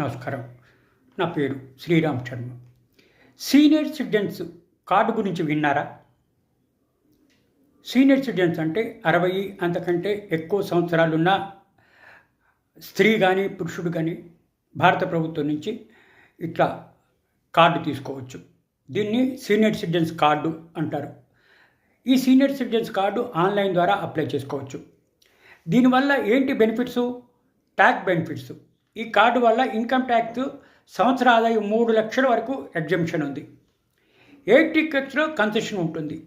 నమస్కారం. నా పేరు Sriram Sharma. Senior citizens card గురించి విన్నారా? సీనియర్ సిటిజన్స్ అంటే అరవై అంతకంటే ఎక్కువ సంవత్సరాలున్న స్త్రీ కానీ పురుషుడు కానీ భారత ప్రభుత్వం నుంచి ఇట్లా కార్డు తీసుకోవచ్చు. దీన్ని సీనియర్ సిటిజన్స్ కార్డు అంటారు. ఈ సీనియర్ సిటిజన్స్ కార్డు ఆన్లైన్ ద్వారా అప్లై చేసుకోవచ్చు. దీనివల్ల ఏంటి బెనిఫిట్స్? Tax benefits. ఈ కార్డు వల్ల ఇన్కమ్ ట్యాక్స్ సంవత్సర ఆదాయం మూడు లక్షల వరకు ఎగ్జంప్షన్ ఉంది. ఎయిర్ టికెట్స్లో కన్సెషన్ ఉంటుంది.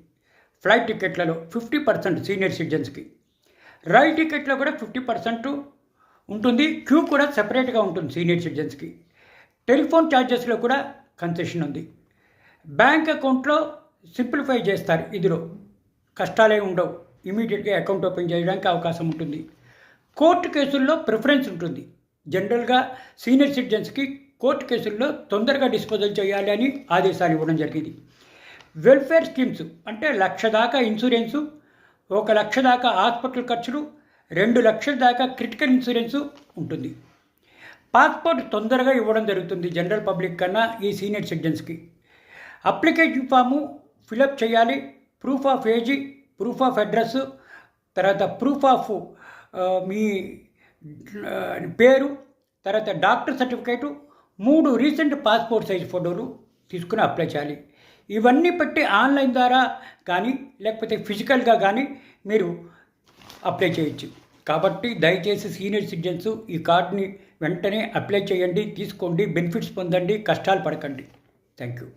ఫ్లైట్ టికెట్లలో ఫిఫ్టీ పర్సెంట్ సీనియర్ సిటిజన్స్కి. రైల్ టికెట్లో కూడా ఫిఫ్టీ పర్సెంట్ ఉంటుంది. క్యూ కూడా సెపరేట్గా ఉంటుంది సీనియర్ సిటిజన్స్కి. టెలిఫోన్ ఛార్జెస్లో కూడా కన్సెషన్ ఉంది. బ్యాంక్ అకౌంట్లో సింప్లిఫై చేస్తారు ఇదిలో. కష్టాలే ఉండవు. ఇమీడియట్గా అకౌంట్ ఓపెన్ చేయడానికి అవకాశం ఉంటుంది. కోర్టు కేసుల్లో ప్రిఫరెన్స్ ఉంటుంది. జనరల్గా సీనియర్ సిటిజన్స్కి కోర్టు కేసుల్లో తొందరగా డిస్పోజల్ చేయాలి అని ఆదేశాలు ఇవ్వడం జరిగింది. వెల్ఫేర్ స్కీమ్స్ అంటే లక్ష దాకా ఇన్సూరెన్సు ఒక లక్ష దాకా హాస్పిటల్ ఖర్చులు రెండు లక్షల దాకా క్రిటికల్ ఇన్సూరెన్సు ఉంటుంది. పాస్పోర్ట్ తొందరగా ఇవ్వడం జరుగుతుంది జనరల్ పబ్లిక్ కన్నా ఈ సీనియర్ సిటిజన్స్కి. అప్లికేషన్ ఫాము ఫిలప్ చేయాలి. Proof of age proof of address తర్వాత ప్రూఫ్ ఆఫ్ మీ పేరు తర్వాత డాక్టర్ సర్టిఫికేటు మూడు రీసెంట్ పాస్పోర్ట్ సైజ్ ఫోటోలు తీసుకుని అప్లై చేయాలి. ఇవన్నీ పెట్టి ఆన్లైన్ ద్వారా కానీ లేకపోతే ఫిజికల్గా కానీ మీరు అప్లై చేయొచ్చు. కాబట్టి దయచేసి సీనియర్ సిటిజన్స్ ఈ కార్డుని వెంటనే అప్లై చేయండి తీసుకోండి బెనిఫిట్స్ పొందండి కష్టాలు పడకండి. Thank you